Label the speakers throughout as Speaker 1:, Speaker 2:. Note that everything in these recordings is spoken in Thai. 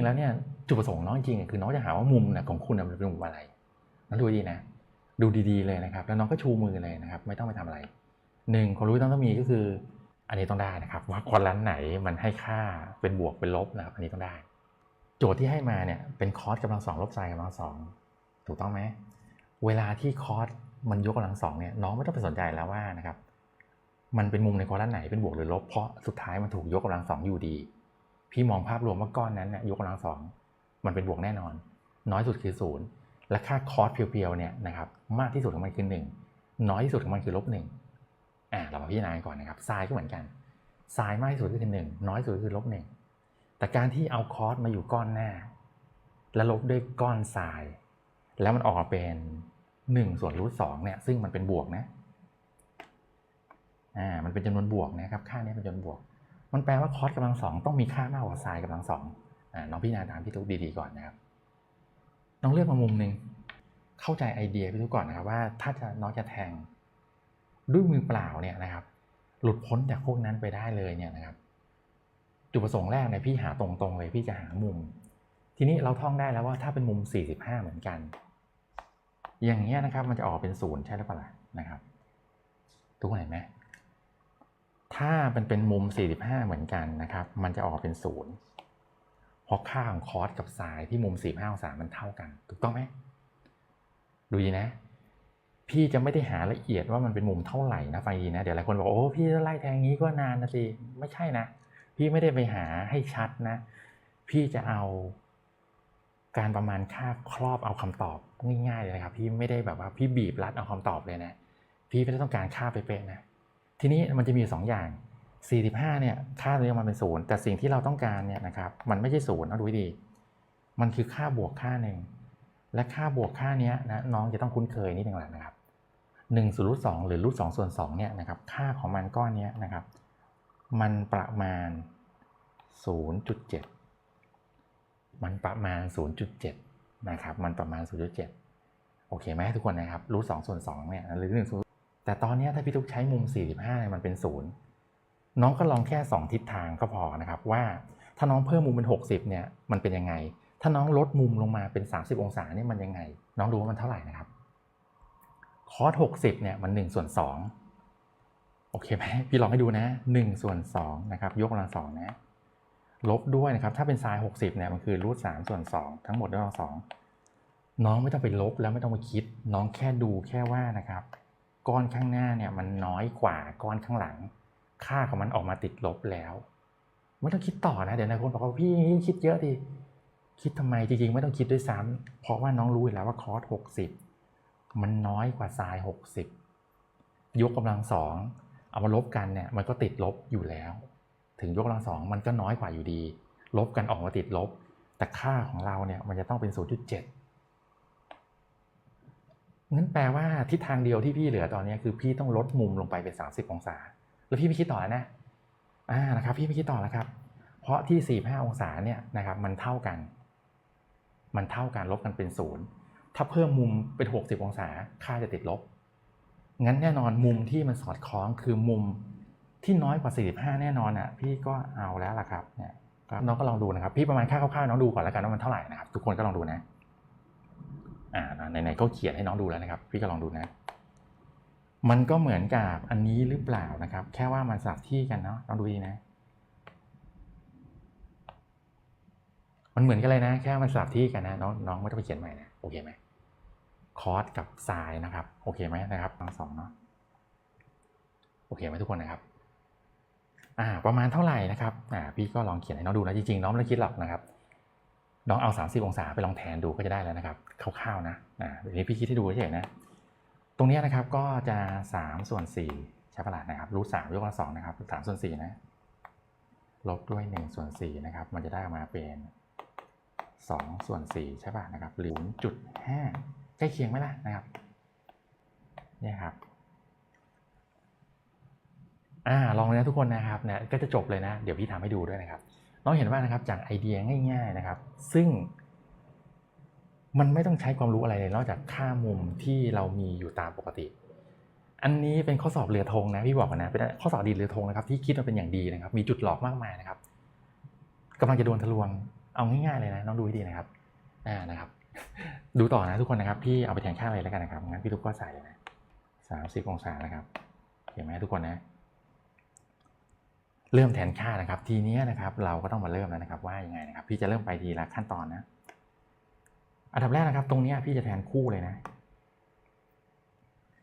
Speaker 1: งแล้วเนี่ยจุดประสงค์น้องจริงๆคือน้องจะหาว่ามุมนะของคุณมันเป็นมุมอะไรน้องดูดีนะ ดูดีๆเลยนะครับ แล้วน้องก็ชูมือเลยนะครับ ไม่ต้องไปทำอะไรหนึ่งความรู้ต้องต้องมีก็คือ อันนี้ต้องได้นะครับ ว่าควอลันไหนมันให้ค่าเป็นบวกเป็นลบนะครับ อันนี้ต้องได้ โจทย์ที่ให้มาเนี่ยเป็นคอสกำลังสองลบไซน์กำลังสองถูกต้องไหมเวลาที่คอสมันยกกำลังสองเนี่ยน้องไม่ต้องไปสนใจแล้วว่านะครับ มันเป็นมุมในควอลันไหนเป็นบวกหรือลบ เพราะสุดท้ายมันถูกยกกำลังสองอยู่ดี พี่มองภาพรวมว่าก้อนนั้นเนี่ยยกกำลังสองมันเป็นบวกแน่นอน น้อยสุดคือศูนย์และค่าคอสเพียวๆเนี่ยนะครับมากที่สุดของมันคือหนึ่งน้อยที่สุดของมันคือลบหนึ่งอ่าเรามาพิจารณากันก่อนนะครับไซน์ก็เหมือนกันไซน์มากที่สุดก็คือหนึ่งน้อยที่สุดก็คือลบหนึ่งแต่การที่เอาคอสมาอยู่ก้อนหน้า แล้วลบด้วยก้อนไซน์แล้วมันออกมาเป็นหนึ่งส่วนรูทสองเนี่ยซึ่งมันเป็นบวกนะอ่ามันเป็นจำนวนบวกนะครับ ค่านี้เป็นจำนวนบวก มันแปลว่าคอสกำลังสองต้องมีค่ามากกว่าไซน์กำลังสองน้องพิจารณาตามพี่ทุกดีๆก่อนนะครับ น้องเลือกมามุมหนึ่งเข้าใจไอเดียพี่ทุกก่อนนะครับว่าถ้าจะน้องจะแทงด้วยมือเปล่าเนี่ยนะครับ หลุดพ้นจากพวกนั้นไปได้เลยเนี่ยนะครับ จุดประสงค์แรกเนี่ยพี่หาตรงๆเลยพี่จะหามุม ทีนี้เราท่องได้แล้วว่าถ้าเป็นมุม 45 เหมือนกัน อย่างเงี้ยนะครับมันจะออกเป็นศูนย์ใช่หรือเปล่านะครับ ทุกคนเห็นไหม ถ้ามันเป็นมุม 45 เหมือนกันนะครับ มันจะออกเป็นศูนย์เพราะค่าของคอสกับไซน์ที่มุม 45องศามันเท่ากัน ถูกต้องไหมดูดีนะ พี่จะไม่ได้หาละเอียดว่ามันเป็นมุมเท่าไหร่นะฟังดีนะ เดี๋ยวหลายคนบอกโอ้พี่ไล่แทงงี้ก็นานนะสิ ไม่ใช่นะ พี่ไม่ได้ไปหาให้ชัดนะ พี่จะเอาการประมาณค่าครอบเอาคำตอบง่ายๆเลยนะครับ พี่ไม่ได้แบบว่าพี่บีบรัดเอาคำตอบเลยนะ พี่ไม่ได้ต้องการค่าเป๊ะๆนะ ทีนี้มันจะมีอยู่สองอย่าง 45เนี่ยค่าตัวนี้มันเป็นศูนย์แต่สิ่งที่เราต้องการเนี่ยนะครับมันไม่ใช่ศูนย์นะดูให้ดี มันคือค่าบวกค่าหนึ่งและค่าบวกค่านี้นะน้องจะต้องคุ้นเคยนิดหนึ่งแหละนะครับ1ส่วนรูทสองหรือรูทสองส่วน2เนี่ยนะครับค่าของมันก้อนนี้นะครับ มันประมาณ 0.7 มันประมาณ 0.7นะครับมันประมาณ 0.7 โอเคไหมทุกคนนะครับรูทสองส่วน2เนี่ยหรือ1ส่วน แต่ตอนนี้ถ้าพี่ทุกใช้มุม 45เนี่ยมันเป็นศูนย์น้องก็ลองแค่ 2 ทิศทางก็พอนะครับว่าถ้าน้องเพิ่มมุมเป็น 60เนี่ยมันเป็นยังไง ถ้าน้องลดมุมลงมาเป็น 30 องศาเนี่ยมันยังไง น้องดูว่ามันเท่าไหร่นะครับคอส60เนี่ยมัน1ส่วน2โอเคไหมพี่ลองให้ดูนะ1ส่วน2นะครับยกกำลังสองนะลบด้วยนะครับถ้าเป็นไซน์60เนี่ยมันคือรูท3ส่วน2ทั้งหมดด้วยกำลังสองน้องไม่ต้องไปลบแล้วไม่ต้องไปคิด น้องแค่ดูแค่ว่านะครับ ก้อนข้างหน้าเนี่ยมันน้อยกว่าก้อนข้างหลัง ค่าของมันออกมาติดลบแล้ว ไม่ต้องคิดต่อนะเดี๋ยวนายคนบอกว่าพี่คิดเยอะดิคิดทำไมจริงๆไม่ต้องคิดด้วยซ้ำเพราะว่าน้องรู้อยู่แล้วว่าคอร์สหกสิบมันน้อยกว่าไซน์หกสิบยกกำลังสองเอามาลบกันเนี่ยมันก็ติดลบอยู่แล้ว ถึงยกกำลังสองมันก็น้อยกว่าอยู่ดี ลบกันออกมาติดลบ แต่ค่าของเราเนี่ยมันจะต้องเป็นศูนย์จุดเจ็ด งั้นแปลว่าทิศทางเดียวที่พี่เหลือตอนนี้คือพี่ต้องลดมุมลงไปเป็น30 องศา แล้วพี่ไม่คิดต่อแล้วนะอ่านะครับ พี่ไม่คิดต่อแล้วครับ เพราะที่ 45 องศาเนี่ยนะครับมันเท่ากัน มันเท่ากันลบกันเป็นศูนย์ถ้าเพิ่มมุมเป็น 60 องศาค่าจะติดลบ งั้นแน่นอนมุมที่มันสอดคล้องคือมุมที่น้อยกว่า 45 แน่นอนอะพี่ก็เอาแล้วล่ะครับเนี่ยน้องก็ลองดูนะครับ พี่ประมาณค่าคร่าวๆน้องดูก่อนแล้วกันว่ามันเท่าไหร่นะครับทุกคนก็ลองดูนะ อ่าไหนๆก็เขียนให้น้องดูแล้วนะครับ พี่ก็ลองดูนะ มันก็เหมือนกับอันนี้หรือเปล่านะครับ แค่ว่ามันสลับที่กันเนาะลองดูดีนะ มันเหมือนกันเลยนะ แค่มันสลับที่กันนะน้องน้องไม่ต้องไปเขียนใหม่นะโอเคไหมคอสกับไซน์นะครับโอเคไหมนะครับทั้งสองเนาะโอเคไหมทุกคนนะครับอ่าประมาณเท่าไหร่นะครับอ่าพี่ก็ลองเขียนให้น้องดูนะจริงๆน้องไม่ต้องคิดหรอกนะครับ น้องเอา 30 องศาไปลองแทนดูก็จะได้แล้วนะครับคร่าวๆนะอ่าเดี๋ยวนี้พี่คิดให้ดูเฉยๆนะ ตรงนี้นะครับก็จะ 3 ส่วน4ใช่ปะล่ะนะครับรูทสามยกกำลังสองนะครับ3ส่วน4นะลบด้วย1ส่วน4นะครับ มันจะได้มาเป็น2ส่วน4ใช่ป่ะนะครับหรือ0.5ใกล้เคียงไหมล่ะนะครับเนี่ยครับอ่าลองเลยนะทุกคนนะครับเนี่ยก็จะจบเลยนะ เดี๋ยวพี่ทำให้ดูด้วยนะครับ น้องเห็นว่านะครับจากไอเดียง่าย ๆนะครับ ซึ่ง มันไม่ต้องใช้ความรู้อะไรเลยนอกจากค่ามุมที่เรามีอยู่ตามปกติ อันนี้เป็นข้อสอบเรือธงนะพี่บอกก่อนะเป็นข้อสอบดีเรือธงนะครับที่คิดมาเป็นอย่างดีนะครับ มีจุดหลอกมากมายนะครับกำลังจะโดนทะลวงเอาง่ายๆเลยนะน้องดูให้ดีนะครับอ่านะครับ ดูต่อนะทุกคนนะครับพี่เอาไปแทนค่าอะไรแล้วกันนะครับงั้นพี่ทุกก็ใส่เลยนะสามสิบองศานะครับเห็นไหมทุกคนนะ เริ่มแทนค่านะครับ ทีนี้นะครับเราก็ต้องมาเริ่มแล้วนะครับว่ายังไงนะครับ พี่จะเริ่มไปทีละขั้นตอนนะอันดับแรกนะครับ ตรงนี้พี่จะแทนคู่เลยนะ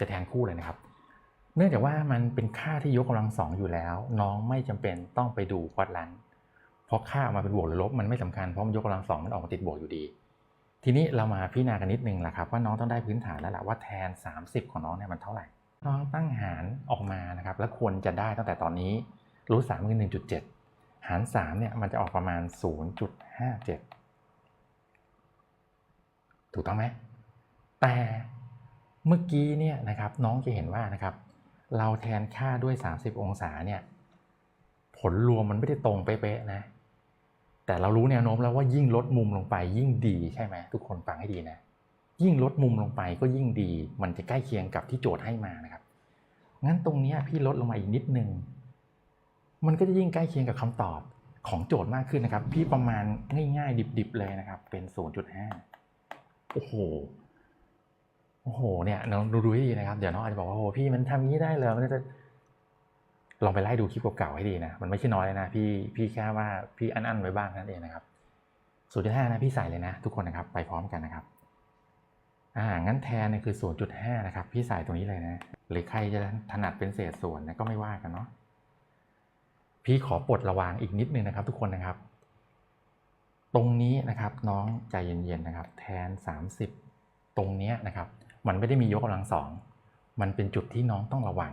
Speaker 1: จะแทนคู่เลยนะครับ เนื่องจากว่ามันเป็นค่าที่ยกกำลังสองอยู่แล้ว น้องไม่จำเป็นต้องไปดูควอดลันเพราะค่าออกมาเป็นบวกหรือลบมันไม่สำคัญเพราะมันยกกำลังสองมันออกมาติดบวกอยู่ดี ทีนี้เรามาพิจารณากันนิดนึงแหละครับ ว่าน้องต้องได้พื้นฐานแล้วแหละว่าแทน 30 ของน้องเนี่ยมันเท่าไหร่น้องตั้งหารออกมานะครับ แล้วควรจะได้ตั้งแต่ตอนนี้ รูทสามคือหนึ่งจุดเจ็ดหารสามเนี่ยมันจะออกประมาณศูนย์จุดห้าเจ็ดถูกต้องไหมแต่เมื่อกี้เนี่ยนะครับน้องจะเห็นว่านะครับ เราแทนค่าด้วย 30 องศาเนี่ยผลรวมมันไม่ได้ตรงเป๊ะๆนะ แต่เรารู้แนวโน้มแล้วว่ายิ่งลดมุมลงไปยิ่งดีใช่ไหมทุกคนฟังให้ดีนะ ยิ่งลดมุมลงไปก็ยิ่งดี มันจะใกล้เคียงกับที่โจทย์ให้มานะครับ งั้นตรงนี้พี่ลดลงมาอีกนิดนึง มันก็จะยิ่งใกล้เคียงกับคำตอบของโจทย์มากขึ้นนะครับ พี่ประมาณง่ายๆ ดิบๆ เลยนะครับ เป็น 0.5 โอ้โห โอ้โห เนี่ยน้องดูดูให้ดีนะครับ เดี๋ยวน้องอาจจะบอกว่าโอ้โหพี่มันทำงี้ได้เลยมันจะลองไปไล่ดูคลิปเก่าๆให้ดีนะ มันไม่ใช่น้อยเลยนะ พี่พี่แค่ว่าพี่อันๆไว้บ้างนั่นเองนะครับ 0.5 นะพี่ใส่เลยนะ ทุกคนนะครับ ไปพร้อมกันนะครับ อ่า งั้นแทนเนี่ยคือ 0.5 นะครับ พี่ใส่ตรงนี้เลยนะ หรือใครจะถนัดเป็นเศษส่วนนะก็ไม่ว่ากันเนาะ พี่ขอปลดระวางอีกนิดนึงนะครับ ทุกคนนะครับ ตรงนี้นะครับน้องใจเย็นๆนะครับ แทน 30 ตรงเนี้ยนะครับ มันไม่ได้มียกกำลังสองมันเป็นจุดที่น้องต้องระวัง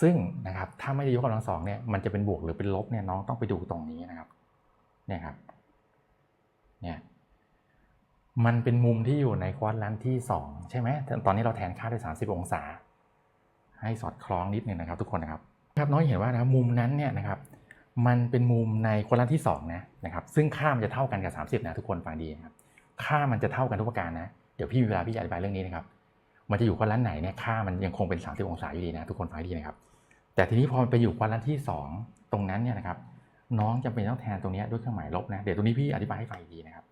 Speaker 1: ซึ่งนะครับถ้าไม่ได้ยกกำลังสองเนี่ยมันจะเป็นบวกหรือเป็นลบเนี่ยน้องต้องไปดูตรงนี้นะครับเนี่ยครับเนี่ยมันเป็นมุมที่อยู่ในควอดลันที่ 2 ใช่ไหมตอนนี้เราแทนค่าด้วย 30 องศา ให้สอดคล้องนิดนึงนะครับทุกคนนะครับ ครับน้อยเห็นว่านะมุมนั้นเนี่ยนะครับมันเป็นมุมในควอดลันที่2นะนะครับซึ่งค่ามันจะเท่ากันกับ 30นะทุกคนฟังดีนะครับค่ามันจะเท่ากันทุกประการนะเดี๋ยวพี่มีเวลาพี่จะอธิบายเรื่องนี้นะครับมันจะอยู่ควอดลันไหนเนี่ยค่ามันยังคงเป็น 30 องศาอยู่ดีนะทุกคนฟังดีนะครับแต่ทีนี้พอมันไปอยู่ควอดลันที่ 2 ตรงนั้นเนี่ยนะครับน้องจำเป็นต้องแทนตรงนี้ด้วยเครื่องหมายลบนะเดี๋ยวตรงนี้พี่อธิบายให้ฟังอีนะครับ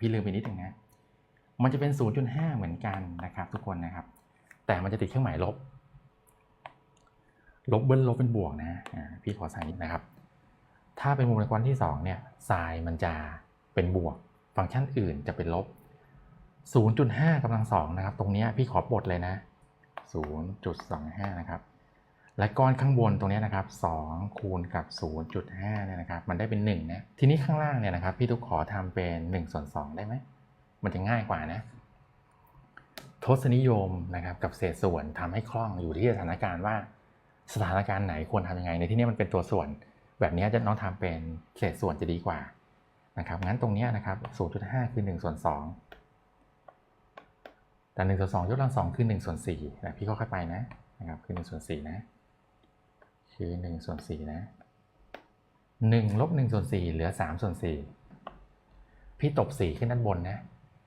Speaker 1: พี่ลืมไปนิดนึงนะมันจะเป็น 0.5 เหมือนกันนะครับ ทุกคนนะครับ แต่มันจะติดเครื่องหมายลบ ลบเบิ้ลลบเป็นบวกนะพี่ขอใส่นะครับ ถ้าเป็นมุมในควอนที่2เนี่ยไซน์มันจะเป็นบวก ฟังก์ชันอื่นจะเป็นลบ 0.5กำลังสองนะครับ ตรงนี้พี่ขอปลดเลยนะ 0.25 นะครับ และก้อนข้างบนตรงนี้นะครับ 2 คูณกับ 0.5เนี่ยนะครับ มันได้เป็น1นะทีนี้ข้างล่างเนี่ยนะครับ พี่ทุกขอทำเป็น1ส่วน2ได้ไหม มันจะง่ายกว่านะทศนิยมนะครับกับเศษส่วนทำให้คล่องอยู่ที่สถานการณ์ว่า สถานการณ์ไหนควรทำยังไง ในที่นี้มันเป็นตัวส่วน แบบนี้จะน้องทำเป็นเศษส่วนจะดีกว่านะครับงั้นตรงนี้นะครับ0.5 คือ1ส่วน2แต่1ส่วน2ยกกำลัง2คือ1ส่วน4นะพี่ก็ค่อยไปนะนะครับคือ1ส่วน4นะ คือ1ส่วน4นะ1ลบ1ส่วน4เหลือ3ส่วน4พี่ตบ4ขึ้นด้านบนนะ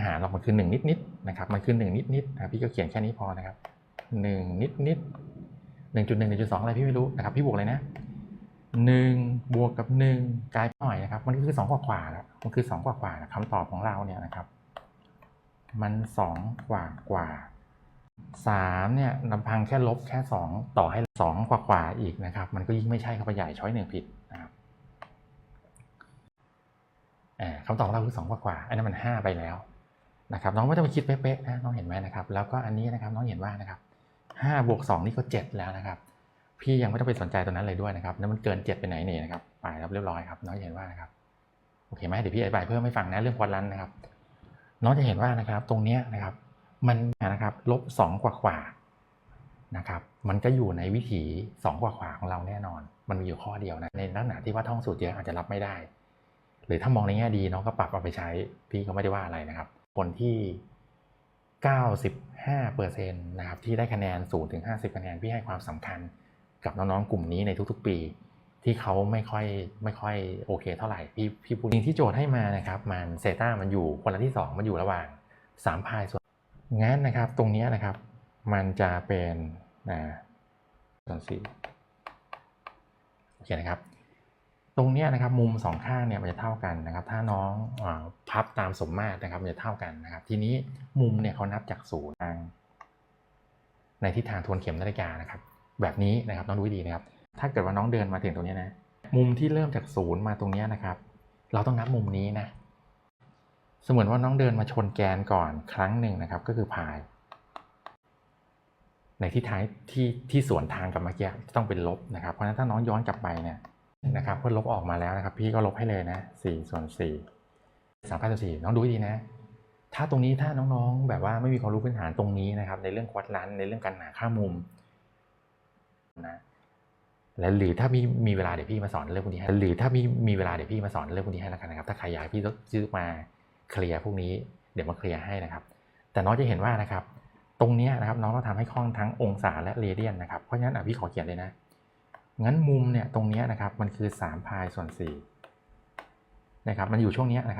Speaker 1: หารเรามัคือ 1 นิดๆนะครับมันคือ 1 นิดๆนะพี่ก็เขียนแค่นี้พอนะครับ 1 นิดๆ 1.1 1.2 อะไรพี่ไม่รู้นะครับ พี่บวกเลยนะ 1 บวกกับ 1 กลายเป็นหน่อยนะครับ มันก็คือ2กว่ากว่าแล้วมันคือ2กว่ากว่าคำตอบของเราเนี่ยนะครับ มัน 2 กว่ากว่า3เนี่ยลำพังแค่ลบแค่ 2 ต่อให้ 2 กว่ากว่าอีกนะครับ มันก็ยิ่งไม่ใช่เข้าไปใหญ่ช้อยหนึ่งผิดนะครับคำตอบเราคือ 2 กว่ากว่า อันนั้นมัน 5 ไปแล้วนะครับ น้องไม่ต้องไปคิดเป๊ะๆนะน้องเห็นไหมนะครับ แล้วก็อันนี้นะครับน้องเห็นว่านะครับ ห้าบวกสองนี่ก็เจ็ดแล้วนะครับ พี่ยังไม่ต้องไปสนใจตัวนั้นเลยด้วยนะครับแล้วมันเกินเจ็ดไปไหนนี่นะครับไปแล้วเรียบร้อยครับน้องเห็นว่านะครับโอเคไหมเดี๋ยวพี่อธิบายเพิ่มให้ฟังนะเรื่องควอดลันนะครับ น้องจะเห็นว่านะครับ ตรงเนี้ยนะครับ มันนะครับลบสองกว่ากว่านะครับ มันก็อยู่ในวิถีสองกว่ากว่าของเราแน่นอน มันมีอยู่ข้อเดียวนะในลักษณะที่ว่าท่องสูตรเยอะอาจจะรับไม่ได้ หรือถ้ามองในแง่ดีน้องก็ปรับเอาไปใช้ พี่ก็ไม่ได้ว่าอะไรนะครับ คนที่ 95เปอร์เซ็นต์นะครับที่ได้คะแนน0ถึง50 คะแนนพี่ให้ความสำคัญกับน้องๆกลุ่มนี้ในทุกๆปี ที่เขาไม่ค่อยไม่ค่อยโอเคเท่าไหร่พี่พี่พูดจริงที่โจทย์ให้มานะครับมันเซต้ามันอยู่คนละที่ 2 มันอยู่ระหว่าง3พายส่วนงั้นนะครับตรงนี้นะครับมันจะเป็นนะส่วนสี่โอเคนะครับ ตรงนี้นะครับมุมสองข้างเนี่ยมันจะเท่ากันนะครับ ถ้าน้องอพับตามสมมาตรนะครับมันจะเท่ากันนะครับ ทีนี้มุมเนี่ยเขานับจากศูนย์ในทิศทางทวนเข็มนาฬิกานะครับ แบบนี้นะครับน้องดูให้ดีนะครับ ถ้าเกิดว่าน้องเดินมาถึงตรงนี้นะมุมที่เริ่มจากศูนย์มาตรงนี้นะครับ เราต้องนับมุมนี้นะเสมมติว่าน้องเดินมาชนแกนก่อนครั้งหนึ่งนะครับ ก็คือพาย ในที่ท้ายที่ที่สวนทางกับเมื่อกี้ต้องเป็นลบนะครับ เพราะฉะนั้นถ้าน้องย้อนกลับไปเนี่ย นะครับก็ลบออกมาแล้วนะครับ พี่ก็ลบให้เลยนะสี่ส่วนสี่สามพันส่วนสี่น้องดูดีนะ ถ้าตรงนี้ถ้าน้องๆ แบบว่าไม่มีความรู้พื้นฐานตรงนี้นะครับ ในเรื่องควอดลันในเรื่องการหาค่ามุมนะและหรือถ้ามีมีเวลาเดี๋ยวพี่มาสอนเรื่องพวกนี้ให้หรือถ้ามีมีเวลาเดี๋ยวพี่มาสอนเรื่องพวกนี้ให้แล้วกันนะครับ ถ้าใครอยากให้พี่ซื้อมาเคลียร์พวกนี้เดี๋ยวมาเคลียร์ให้นะครับ แต่น้องจะเห็นว่านะครับ ตรงนี้นะครับน้องต้องทำให้คล่องทั้งองศาและเรเดียนนะครับเพราะฉะนั้นอะพี่ขอเขียนเลยนะ งั้นมุมเนี่ยตรงนี้นะครับมันคือ3พายส่วน4นะครับมันอยู่ช่วงนี้นะครับ